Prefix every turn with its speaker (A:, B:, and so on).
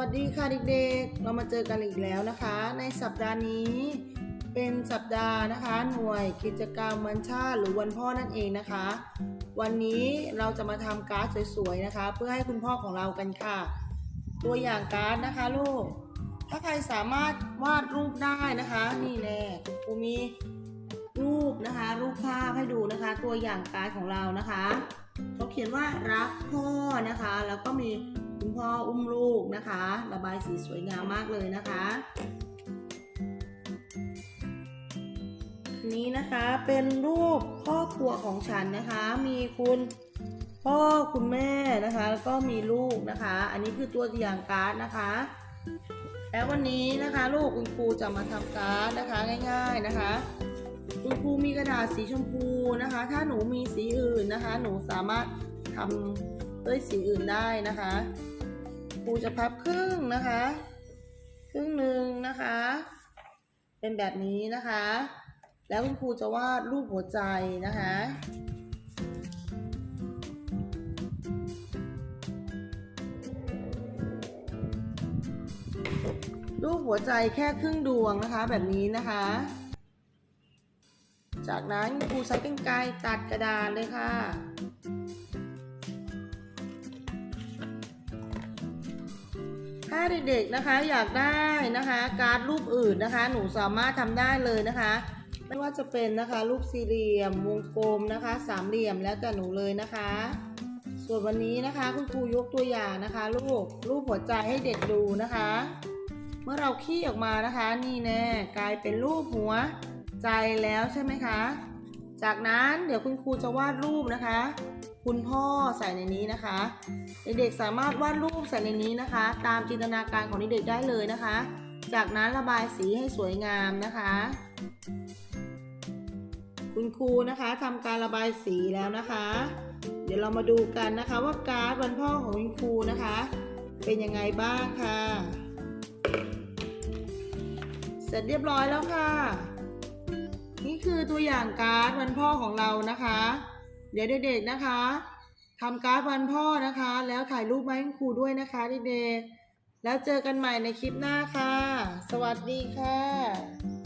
A: วัสดีค่ะเด็กๆ เรามาเจอกันอีกแล้วนะคะ ในสัปดาห์นี้เป็นสัปดาห์นะคะ หน่วยกิจกรรมวันชาติหรือวันพ่อนั่นเองนะคะ วันนี้เราจะมาทำการ์ดสวยๆนะคะ เพื่อให้คุณพ่อของเรากันค่ะ ตัวอย่างการ์ดนะคะลูก ถ้าใครสามารถวาดรูปได้นะคะนี่แน่ครูมีรูปนะคะ รูปภาพให้ดูนะคะ ตัวอย่างการ์ดของเรานะคะเขาเขียนว่ารักพ่อนะคะ แล้วก็มี คุณพ่ออุ้มลูกนะคะ ระบายสีสวยงามมากเลยนะคะอันนี้นะคะเป็นรูปครอบครัวของฉันนะคะ มีคุณพ่อคุณแม่นะคะแล้วก็มีลูกนะคะ อันนี้คือตัวอย่างการ์ดนะคะ แล้ววันนี้นะคะ ลูกคุณครูจะมาทำการ์ดนะคะง่าย ๆนะคะคุณครูมีกระดาษสีชมพูนะคะ ถ้าหนูมีสีอื่นนะคะ หนูสามารถทำด้วยสีอื่นได้นะคะ ครูจะพับครึ่งนะคะ ครึ่งหนึ่งนะคะ เป็นแบบนี้นะคะ แล้วคุณครูจะวาดรูปหัวใจนะคะรูปหัวใจแค่ครึ่งดวงนะคะแบบนี้นะคะ จากนั้นครูใช้กรรไกรตัดกระดาษเลยค่ะ ถ้าเด็กๆนะคะอยากได้นะคะการ์ดรูปอื่นนะคะ หนูสามารถทำได้เลยนะคะ ไม่ว่าจะเป็นนะคะรูปสี่เหลี่ยมวงกลมนะคะ สามเหลี่ยมแล้วแต่หนูเลยนะคะ ส่วนวันนี้นะคะคุณครูยกตัวอย่างนะคะรูปรูปหัวใจให้เด็กดูนะคะ เมื่อเราขี้ออกมานะคะ นี่แน่กลายเป็นรูปหัวใจแล้วใช่ไหมคะ จากนั้นเดี๋ยวคุณครูจะวาดรูปนะคะ คุณพ่อใส่ในนี้นะคะ เด็กๆสามารถวาดรูปใส่ในนี้นะคะ ตามจินตนาการของเด็กๆได้เลยนะคะ จากนั้นระบายสีให้สวยงามนะคะ คุณครูนะคะทำการระบายสีแล้วนะคะ เดี๋ยวเรามาดูกันนะคะว่าการ์ดวันพ่อของคุณครูนะคะ เป็นยังไงบ้างค่ะ เสร็จเรียบร้อยแล้วค่ะ นี่คือตัวอย่างการ์ดวันพ่อของเรานะคะ เดี๋ยวเด็กๆนะคะทำการ์ดวันพ่อนะคะ แล้วถ่ายรูปมาให้ครูด้วยนะคะเด็กๆแล้วเจอกันใหม่ในคลิปหน้าค่ะ สวัสดีค่ะ